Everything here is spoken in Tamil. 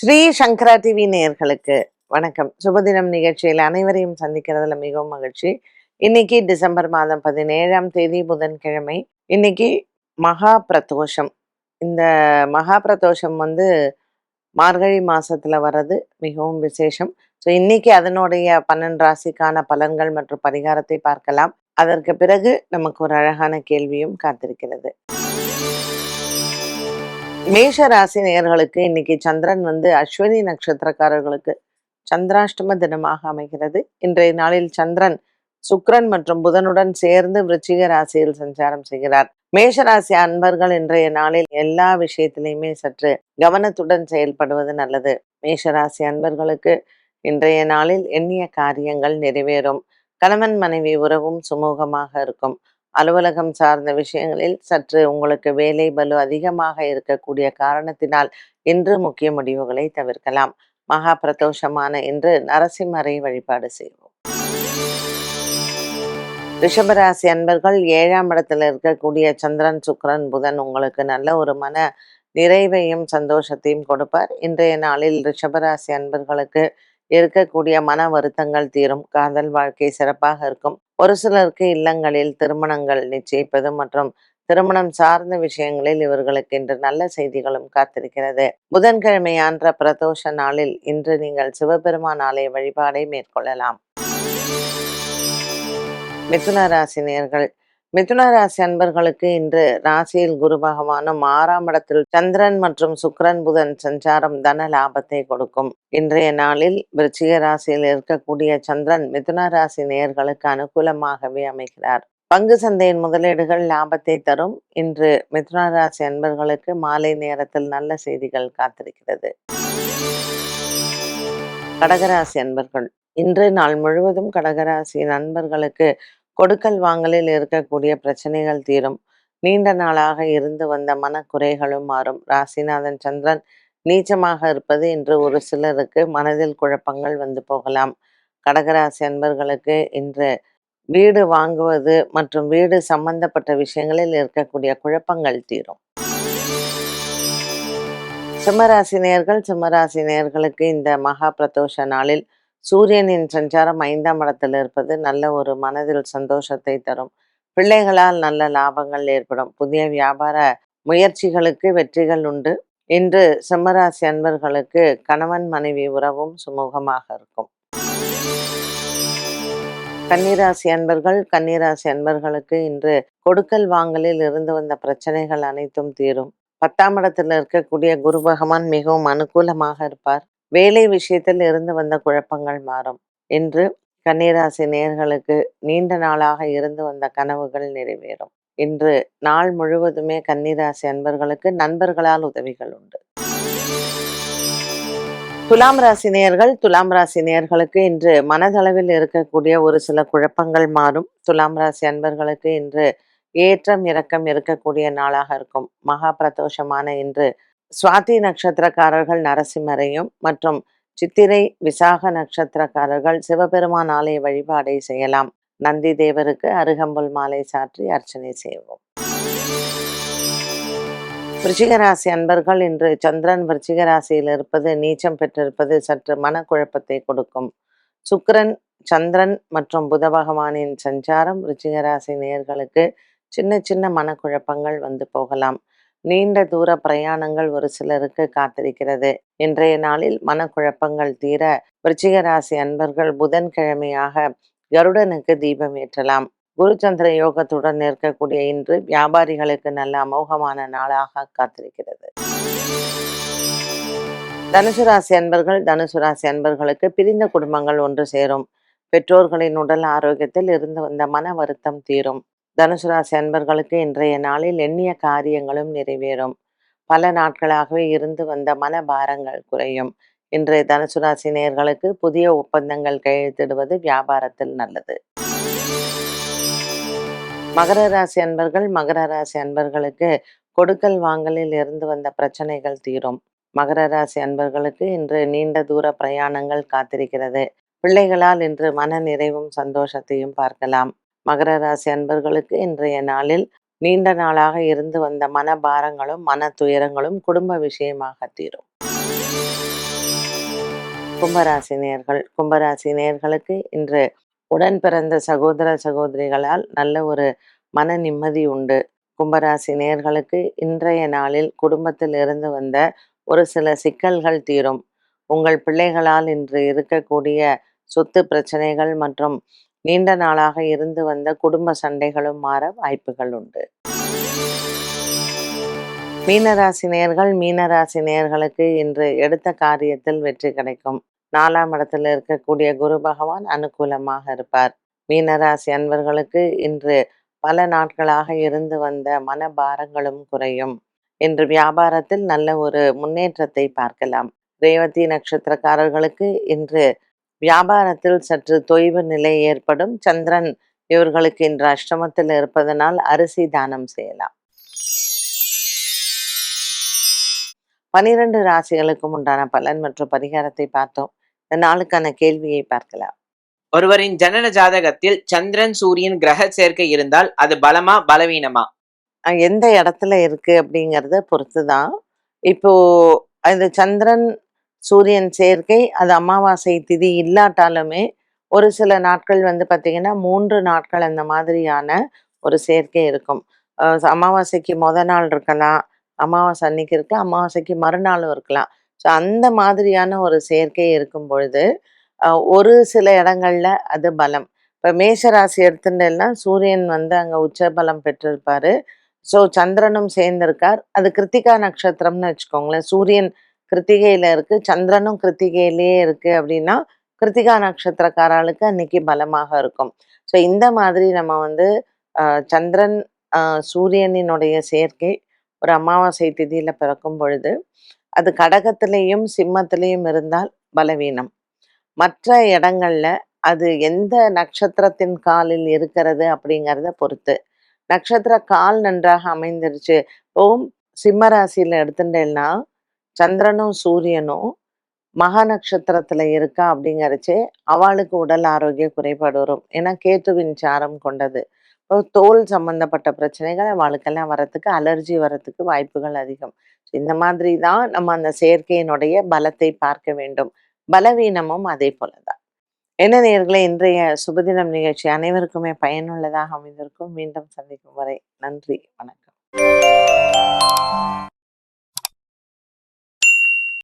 ஸ்ரீ சங்கரா டிவி நேயர்களுக்கு வணக்கம். சுபதினம் நிகழ்ச்சியில் அனைவரையும் சந்திக்கிறதுல மிகவும் மகிழ்ச்சி. இன்னைக்கு டிசம்பர் மாதம் பதினேழாம் தேதி புதன்கிழமை. இன்னைக்கு மகா பிரதோஷம் இந்த மகா பிரதோஷம் வந்து மார்கழி மாசத்துல வர்றது மிகவும் விசேஷம். ஸோ இன்னைக்கு அதனுடைய பன்னெண்டு ராசிக்கான பலன்கள் மற்றும் பரிகாரத்தை பார்க்கலாம். அதற்கு பிறகு நமக்கு ஒரு அழகான கேள்வியும் காத்திருக்கிறது. மேஷ ராசி நேயர்களுக்கு இன்னைக்கு சந்திரன் வந்து அஸ்வினி நட்சத்திரக்காரர்களுக்கு சந்திராஷ்டம தினமாக அமைகிறது. இன்றைய நாளில் சந்திரன் சுக்ரன் மற்றும் புதனுடன் சேர்ந்து விருச்சிக ராசியில் சஞ்சாரம் செய்கிறார். மேஷராசி அன்பர்கள் இன்றைய நாளில் எல்லா விஷயத்திலையுமே சற்று கவனத்துடன் செயல்படுவது நல்லது. மேஷராசி அன்பர்களுக்கு இன்றைய நாளில் எண்ணிய காரியங்கள் நிறைவேறும். கணவன் மனைவி உறவும் சுமூகமாக இருக்கும். அலுவலகம் சார்ந்த விஷயங்களில் சற்று உங்களுக்கு வேலை பலு அதிகமாக இருக்கக்கூடிய காரணத்தினால் இன்று முக்கிய முடிவுகளை தவிர்க்கலாம். மகா பிரதோஷமான இன்று நரசிம்மரை வழிபாடு செய்வோம். ரிஷபராசி அன்பர்கள் ஏழாம் இடத்துல இருக்கக்கூடிய சந்திரன் சுக்கரன் புதன் உங்களுக்கு நல்ல ஒரு மன நிறைவையும் சந்தோஷத்தையும் கொடுப்பார். இன்றைய நாளில் ரிஷபராசி அன்பர்களுக்கு இருக்கக்கூடிய மன வருத்தங்கள் தீரும். காதல் வாழ்க்கை சிறப்பாக இருக்கும். ஒரு சிலருக்கு இல்லங்களில் திருமணங்கள் நிச்சயிப்பது மற்றும் திருமணம் சார்ந்த விஷயங்களில் இவர்களுக்கு இன்று நல்ல செய்திகளும் காத்திருக்கிறது. புதன்கிழமையான்ற பிரதோஷ நாளில் இன்று நீங்கள் சிவபெருமான் ஆலய வழிபாடை மேற்கொள்ளலாம். மிதுன ராசினியர்கள் மிதுன ராசி அன்பர்களுக்கு இன்று ராசியில் குரு பகவானும் ஆறாம் இடத்தில் சந்திரன் மற்றும் சுக்ரன் புதன் சஞ்சாரம் தன லாபத்தை கொடுக்கும். இன்றைய நாளில் விருச்சிக ராசியில் இருக்கக்கூடிய சந்திரன் மிதுன ராசி நேயர்களுக்கு அனுகூலமாகவே அமைகிறார். பங்கு சந்தையின் முதலீடுகள் லாபத்தை தரும். இன்று மிதுன ராசி அன்பர்களுக்கு மாலை நேரத்தில் நல்ல செய்திகள் காத்திருக்கிறது. கடகராசி அன்பர்கள் இன்று நாள் முழுவதும் கடகராசி நண்பர்களுக்கு கொடுக்கல் வாங்கலில் இருக்கக்கூடிய பிரச்சனைகள் தீரும். நீண்ட நாளாக இருந்து வந்த மனக்குறைகளும் மாறும். ராசிநாதன் சந்திரன் நீச்சமாக இருப்பது இன்று ஒரு சிலருக்கு மனதில் குழப்பங்கள் வந்து போகலாம். கடகராசி அன்பர்களுக்கு இன்று வீடு வாங்குவது மற்றும் வீடு சம்பந்தப்பட்ட விஷயங்களில் இருக்கக்கூடிய குழப்பங்கள் தீரும். சிம்மராசி நேர்கள் சிம்மராசி நேர்களுக்கு இந்த மகா பிரதோஷ நாளில் சூரியனின் சஞ்சாரம் ஐந்தாம் இடத்தில் இருப்பது நல்ல ஒரு மனதில் சந்தோஷத்தை தரும். பிள்ளைகளால் நல்ல லாபங்கள் ஏற்படும். புதிய வியாபார முயற்சிகளுக்கு வெற்றிகள் உண்டு. இன்று சிம்மராசி அன்பர்களுக்கு கணவன் மனைவி உறவும் சுமூகமாக இருக்கும். கன்னிராசி அன்பர்கள் கன்னிராசி அன்பர்களுக்கு இன்று கொடுக்கல் வாங்கலில் இருந்து வந்த பிரச்சனைகள் அனைத்தும் தீரும். பத்தாம் இடத்தில் இருக்கக்கூடிய குரு பகவான் மிகவும் அனுகூலமாக இருப்பார். வேலை விஷயத்தில் இருந்து வந்த குழப்பங்கள் மாறும். இன்று கன்னிராசி நேர்களுக்கு நீண்ட நாளாக இருந்து வந்த கனவுகள் நிறைவேறும். இன்று நாள் முழுவதுமே கன்னிராசி அன்பர்களுக்கு நண்பர்களால் உதவிகள் உண்டு. துலாம் ராசி நேயர்கள் துலாம் ராசி நேர்களுக்கு இன்று மனதளவில் இருக்கக்கூடிய ஒரு சில குழப்பங்கள் மாறும். துலாம் ராசி அன்பர்களுக்கு இன்று ஏற்றம் இறக்கம் இருக்கக்கூடிய நாளாக இருக்கும். மகா பிரதோஷமான இன்று சுவாதி நட்சத்திரக்காரர்கள் நரசிம்மரையும் மற்றும் சித்திரை விசாக நட்சத்திரக்காரர்கள் சிவபெருமான் ஆலய வழிபாடை செய்யலாம். நந்தி தேவருக்கு அருகம்புல் மாலை சாற்றி அர்ச்சனை செய்வோம். விருச்சிகராசி அன்பர்கள் இன்று சந்திரன் விருச்சிகராசியில் இருப்பது நீச்சம் பெற்றிருப்பது சற்று மனக்குழப்பத்தை கொடுக்கும். சுக்கரன் சந்திரன் மற்றும் புத பகவானின் சஞ்சாரம் விருச்சிகராசி நேர்களுக்கு சின்ன சின்ன மனக்குழப்பங்கள் வந்து போகலாம். நீண்ட தூர பிரயாணங்கள் ஒரு சிலருக்கு காத்திருக்கிறது. இன்றைய நாளில் மனக்குழப்பங்கள் தீர விருச்சிக ராசி அன்பர்கள் புதன்கிழமையாக கருடனுக்கு தீபம் ஏற்றலாம். குருச்சந்திர யோகத்துடன் இருக்கக்கூடிய இன்று வியாபாரிகளுக்கு நல்ல அமோகமான நாளாக காத்திருக்கிறது. தனுசு ராசி அன்பர்கள் தனுசு ராசி அன்பர்களுக்கு பிரிந்த குடும்பங்கள் ஒன்று சேரும். பெற்றோர்களின் உடல் ஆரோக்கியத்தில் இருந்து வந்த மன வருத்தம் தீரும். தனுசு ராசி அன்பர்களுக்கு இன்றைய நாளில் எண்ணிய காரியங்களும் நிறைவேறும். பல நாட்களாகவே இருந்து வந்த மன பாரங்கள் குறையும். இன்றைய தனுசு ராசி நேர்களுக்கு புதிய ஒப்பந்தங்கள் கையெழுத்திடுவது வியாபாரத்தில் நல்லது. மகர ராசி அன்பர்கள் மகர ராசி அன்பர்களுக்கு கொடுக்கல் வாங்கலில் இருந்து வந்த பிரச்சனைகள் தீரும். மகர ராசி அன்பர்களுக்கு இன்று நீண்ட தூர பிரயாணங்கள் காத்திருக்கிறது. பிள்ளைகளால் இன்று மன நிறைவும் சந்தோஷத்தையும் பார்க்கலாம். மகர ராசி அன்பர்களுக்கு இன்றைய நாளில் நீண்ட நாளாக இருந்து வந்த மன பாரங்களும் மன துயரங்களும் குடும்ப விஷயமாக தீரும். கும்பராசி நேர்கள் கும்பராசி நேர்களுக்கு இன்று உடன் பிறந்த சகோதர சகோதரிகளால் நல்ல ஒரு மன நிம்மதி உண்டு. கும்பராசி நேர்களுக்கு இன்றைய நாளில் குடும்பத்தில் இருந்து வந்த ஒரு சில சிக்கல்கள் தீரும். உங்கள் பிள்ளைகளால் இன்று இருக்கக்கூடிய சொத்து பிரச்சனைகள் மற்றும் நீண்ட நாளாக இருந்து வந்த குடும்ப சண்டைகளும் மாற வாய்ப்புகள் உண்டு. மீனராசி நேர்கள் மீனராசி நேர்களுக்கு இன்று எடுத்த காரியத்தில் வெற்றி கிடைக்கும். நாலாம் இடத்தில் இருக்கக்கூடிய குரு பகவான் அனுகூலமாக இருப்பார். மீனராசி அன்பர்களுக்கு இன்று பல நாட்களாக இருந்து வந்த மனபாரங்களும் குறையும். இன்று வியாபாரத்தில் நல்ல ஒரு முன்னேற்றத்தை பார்க்கலாம். ரேவதி நட்சத்திரக்காரர்களுக்கு இன்று வியாபாரத்தில் சற்று தொய்வு நிலை ஏற்படும். சந்திரன் இவர்களுக்கு இன்று அஷ்டமத்தில் இருப்பதனால் அரிசி தானம் செய்யலாம். பனிரெண்டு ராசிகளுக்கும் உண்டான பலன் மற்றும் பரிகாரத்தை பார்த்தோம். இந்த நாளுக்கான கேள்வியை பார்க்கலாம். ஒருவரின் ஜனன ஜாதகத்தில் சந்திரன் சூரியன் கிரக சேர்க்கை இருந்தால் அது பலமா பலவீனமா? எந்த இடத்துல இருக்கு அப்படிங்கிறத பொறுத்து தான் இப்போ அந்த சந்திரன் சூரியன் சேர்க்கை அது அமாவாசை திதி இல்லாட்டாலுமே ஒரு சில நாட்கள் வந்து பார்த்தீங்கன்னா மூன்று நாட்கள் அந்த மாதிரியான ஒரு சேர்க்கை இருக்கும். அமாவாசைக்கு முத நாள் இருக்கலாம் அமாவாசை அன்னைக்கு இருக்கலாம் அமாவாசைக்கு மறுநாளும் இருக்கலாம். ஸோ அந்த மாதிரியான ஒரு சேர்க்கை இருக்கும் பொழுது ஒரு சில இடங்கள்ல அது பலம். இப்போ மேஷராசி எடுத்துட்டேன்னா சூரியன் வந்து அங்கே உச்ச பலம் பெற்றிருப்பாரு. ஸோ சந்திரனும் சேர்ந்திருக்கார். அது கிருத்திகா நட்சத்திரம்னு வச்சுக்கோங்களேன் சூரியன் கிருத்திகையில இருக்கு. சந்திரனும் கிருத்திகையிலேயே இருக்கு அப்படின்னா கிருத்திகா நட்சத்திரக்காரர்களுக்கு அன்னைக்கு பலமாக இருக்கும். ஸோ இந்த மாதிரி நம்ம வந்து ஆஹ், சந்திரன் ஆஹ், சூரியனினுடைய சேர்க்கை ஒரு அமாவாசை திதியில பிறக்கும் பொழுது அது கடகத்திலையும் சிம்மத்திலையும் இருந்தால் பலவீனம். மற்ற இடங்கள்ல அது எந்த நட்சத்திரத்தின் காலில் இருக்கிறது அப்படிங்கிறத பொறுத்து. நட்சத்திர கால் நன்றாக அமைந்துருச்சு. ஓம் சிம்ம ராசியில எடுத்துட்டேன்னா சந்திரனும் சூரியனும் மகா நட்சத்திரத்துல இருக்கா அப்படிங்கிறச்சே அவளுக்கு உடல் ஆரோக்கிய குறைபாடு வரும். ஏன்னா கேத்துவின் சாரம் கொண்டது. இப்போ தோல் சம்பந்தப்பட்ட பிரச்சனைகள் அவளுக்கெல்லாம் வரத்துக்கு அலர்ஜி வரத்துக்கு வாய்ப்புகள் அதிகம். இந்த மாதிரி தான் நம்ம அந்த செயற்கையினுடைய பலத்தை பார்க்க வேண்டும். பலவீனமும் அதே போலதான். என்ன நேர்களை இன்றைய சுபதினம் நிகழ்ச்சி அனைவருக்குமே பயனுள்ளதாக அமைந்திருக்கும். மீண்டும் சந்திக்கும் வரை நன்றி வணக்கம்.